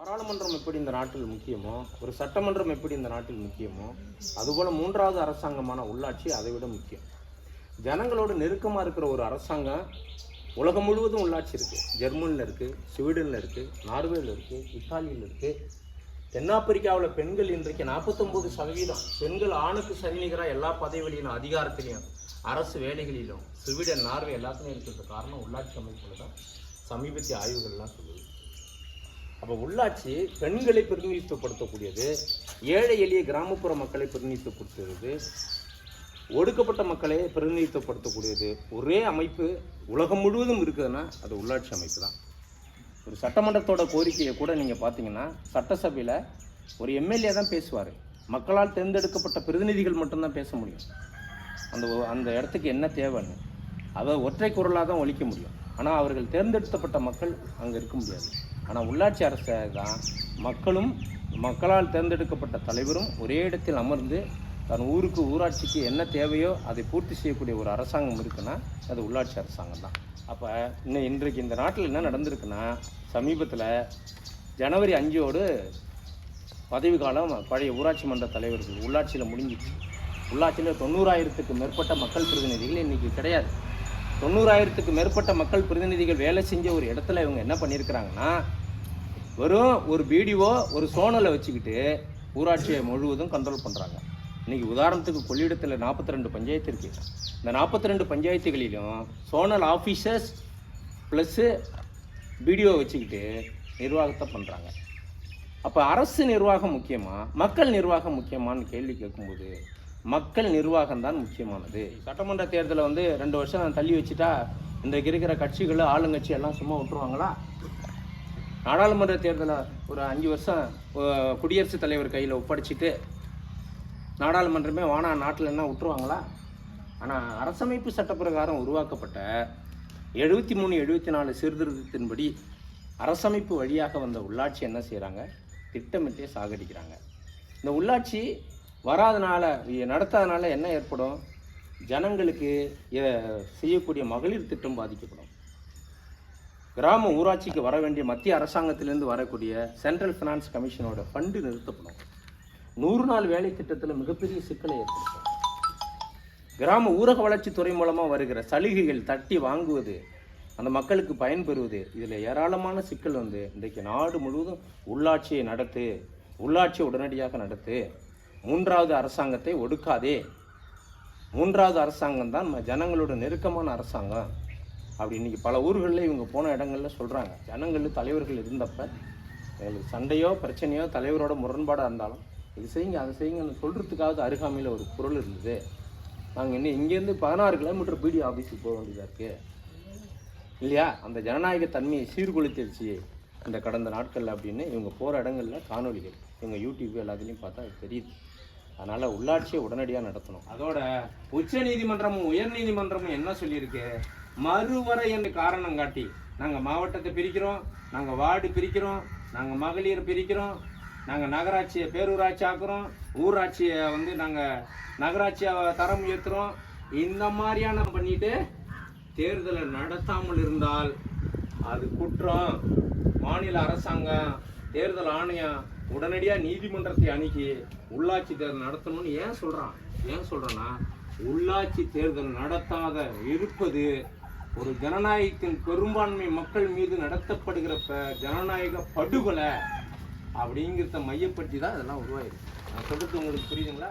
பாராளுமன்றம் எப்படி இந்த நாட்டில் முக்கியமோ ஒரு சட்டமன்றம் எப்படி இந்த நாட்டில் முக்கியமோ அதுபோல் மூன்றாவது அரசாங்கமான உள்ளாட்சி அதை விட முக்கியம். ஜனங்களோட நெருக்கமாக இருக்கிற ஒரு அரசாங்கம் உலகம் முழுவதும் உள்ளாட்சி இருக்குது ஜெர்மனியில் இருக்குது ஸ்வீடனில் இருக்குது நார்வேல இருக்குது இத்தாலியில் இருக்குது தென்னாப்பிரிக்காவில் பெண்கள் இன்றைக்கு நாற்பத்தொம்பது சதவீதம். பெண்கள் ஆணுக்கு சரிநிகராக எல்லா பதவிகளிலும் அதிகாரத்திலையும் அரசு வேலைகளிலும் ஸ்வீடன் நார்வே எல்லாத்துலேயும் இருக்கிறது காரணம் உள்ளாட்சி அமைப்பில் தான் சமீபத்திய ஆய்வுகள்லாம் சொல்லுது. அப்போ உள்ளாட்சி பெண்களை பிரதிநிதித்துவப்படுத்தக்கூடியது ஏழை எளிய கிராமப்புற மக்களை பிரதிநிதித்துவப்படுத்துகிறது ஒடுக்கப்பட்ட மக்களை பிரதிநிதித்துவப்படுத்தக்கூடியது. ஒரே அமைப்பு உலகம் முழுவதும் இருக்குதுன்னா அது உள்ளாட்சி அமைப்பு தான் ஒரு சட்டமன்றத்தோட கோரிக்கையை கூட நீங்கள் பார்த்தீங்கன்னா சட்டசபையில் ஒரு எம்எல்ஏ தான் பேசுவார். மக்களால் தேர்ந்தெடுக்கப்பட்ட பிரதிநிதிகள் மட்டும்தான் பேச முடியும். அந்த அந்த இடத்துக்கு என்ன தேவைன்னு. அதை ஒற்றை குரலாக தான் ஒழிக்க முடியும். ஆனால் அவர்கள் தேர்ந்தெடுக்கப்பட்ட மக்கள் அங்கே இருக்க முடியாது. ஆனால் உள்ளாட்சி அரசை தான் மக்களும் மக்களால் தேர்ந்தெடுக்கப்பட்ட தலைவரும் ஒரே இடத்தில் அமர்ந்து தன் ஊருக்கு ஊராட்சிக்கு என்ன தேவையோ அதை பூர்த்தி செய்யக்கூடிய ஒரு அரசாங்கம் இருக்குன்னா அது உள்ளாட்சி அரசாங்கம் தான். அப்போ இன்னும் இன்றைக்கு இந்த நாட்டில் என்ன நடந்திருக்குன்னா சமீபத்தில் ஜனவரி அஞ்சோடு பதவி காலம் பழைய ஊராட்சி மன்ற தலைவர்கள் உள்ளாட்சியில் முடிஞ்சிச்சு. உள்ளாட்சியில் தொண்ணூறாயிரத்துக்கு மேற்பட்ட மக்கள் பிரதிநிதிகள் இன்றைக்கி கிடையாது. தொண்ணூறாயிரத்துக்கு மேற்பட்ட மக்கள் பிரதிநிதிகள் வேலை செஞ்ச ஒரு இடத்துல இவங்க என்ன பண்ணியிருக்கிறாங்கன்னா வெறும் ஒரு பிடிஓ ஒரு சோனலை வச்சுக்கிட்டு ஊராட்சியை முழுவதும் கண்ட்ரோல் பண்ணுறாங்க இன்றைக்கி உதாரணத்துக்கு கொள்ளிடத்தில் நாற்பத்தி ரெண்டு பஞ்சாயத்து இருக்குது இந்த நாற்பத்தி ரெண்டு பஞ்சாயத்துகளிலும் சோனல் ஆஃபீஸர்ஸ் ப்ளஸ்ஸு பிடிஓ வச்சுக்கிட்டு நிர்வாகத்தை பண்ணுறாங்க அப்போ அரசு நிர்வாகம் முக்கியமாக மக்கள் நிர்வாகம் முக்கியமான்னு கேள்வி கேட்கும்போது மக்கள் நிர்வாகம் தான் முக்கியமானது. சட்டமன்ற தேர்தலை வந்து ரெண்டு வருஷம் தள்ளி வச்சுட்டா இன்றைக்கு இருக்கிற கட்சிகள் ஆளுங்கட்சி எல்லாம் சும்மா விட்டுருவாங்களா? நாடாளுமன்ற தேர்தலை ஒரு அஞ்சு வருஷம் குடியரசுத் தலைவர் கையில் ஒப்படைச்சிட்டு நாடாளுமன்றமே வானா நாட்டில் என்ன விட்டுருவாங்களா? ஆனால் அரசமைப்பு சட்ட பிரகாரம் உருவாக்கப்பட்ட எழுபத்தி மூணு எழுபத்தி நாலு சீர்திருத்தத்தின்படி அரசமைப்பு வழியாக வந்த உள்ளாட்சி என்ன செய்கிறாங்க திட்டமிட்டே சாகடிக்கிறாங்க. இந்த உள்ளாட்சி வராதனால நடத்தாதனால என்ன ஏற்படும்? ஜனங்களுக்கு செய்யக்கூடிய மகளிர் திட்டம் பாதிக்கப்படும். கிராம ஊராட்சிக்கு வர வேண்டிய மத்திய அரசாங்கத்திலிருந்து வரக்கூடிய சென்ட்ரல் ஃபினான்ஸ் கமிஷனோட ஃபண்டு நிறுத்தப்படும். நூறு நாள் வேலை திட்டத்தில் மிகப்பெரிய சிக்கலை ஏற்படுத்தும். கிராம ஊரக வளர்ச்சித்துறை மூலமாக வருகிற சலுகைகள் தட்டி வாங்குவது அந்த மக்களுக்கு பயன்பெறுவது இதில் ஏராளமான சிக்கல் வந்து இன்றைக்கு நாடு முழுவதும் உள்ளாட்சியை நடத்து உள்ளாட்சியை உடனடியாக நடத்து மூன்றாவது அரசாங்கத்தை ஒடுக்காதே. மூன்றாவது அரசாங்கம் தான் நம்ம ஜனங்களோட நெருக்கமான அரசாங்கம் அப்படி இன்றைக்கி பல ஊர்களில் இவங்க போன இடங்களில் சொல்கிறாங்க ஜனங்கள் தலைவர்கள் இருந்தப்ப எங்களுக்கு சண்டையோ பிரச்சனையோ தலைவரோட முரண்பாடாக இருந்தாலும் இது செய்யுங்க அதை செய்யுங்கன்னு சொல்கிறதுக்காவது அருகாமையில் ஒரு குரல் இருந்தது. நாங்கள் இன்னும் இங்கேருந்து பதினாறு கிலோமீட்டர் பிடி ஆஃபீஸுக்கு போக வேண்டியதாக இருக்குது இல்லையா? அந்த ஜனநாயக தன்மையை சீர்குலைத்திருச்சு இந்த கடந்த நாட்களில் அப்படின்னு இவங்க போகிற இடங்களில் காணொளிகள். இவங்க யூடியூப் எல்லாத்துலேயும் பார்த்தா அது தெரியுது. அதனால் உள்ளாட்சியை உடனடியாக நடத்தணும். அதோட உச்ச நீதிமன்றமும் உயர் நீதிமன்றமும் என்ன சொல்லியிருக்கு? மறுவரை என்று காரணம் காட்டி நாங்கள் மாவட்டத்தை பிரிக்கிறோம் நாங்கள் வார்டு பிரிக்கிறோம் நாங்கள் மகளிர் பிரிக்கிறோம் நாங்கள் நகராட்சியை பேரூராட்சி ஆக்குறோம் ஊராட்சியை வந்து நாங்கள் நகராட்சியை தரம் உயர்த்துறோம் இந்த மாதிரியான பண்ணிட்டு தேர்தலை நடத்தாமல் இருந்தால் அது குற்றம். மாநில அரசாங்கம் தேர்தல் ஆணையம் உடனடியாக நீதிமன்றத்தை அணுகி உள்ளாட்சி தேர்தல் நடத்தணும்னு ஏன் சொல்கிறான் ஏன் சொல்கிறேன்னா உள்ளாட்சி தேர்தல் நடத்தாத இருப்பது ஒரு ஜனநாயகத்தின் பெரும்பான்மை மக்கள் மீது நடத்தப்படுகிற ஜனநாயக படுகொலை அப்படிங்கிறத மையப்படுத்தி தான் அதெல்லாம் உருவாயிருக்கு. நான் சொல்கிறது உங்களுக்கு புரியுதுங்களா?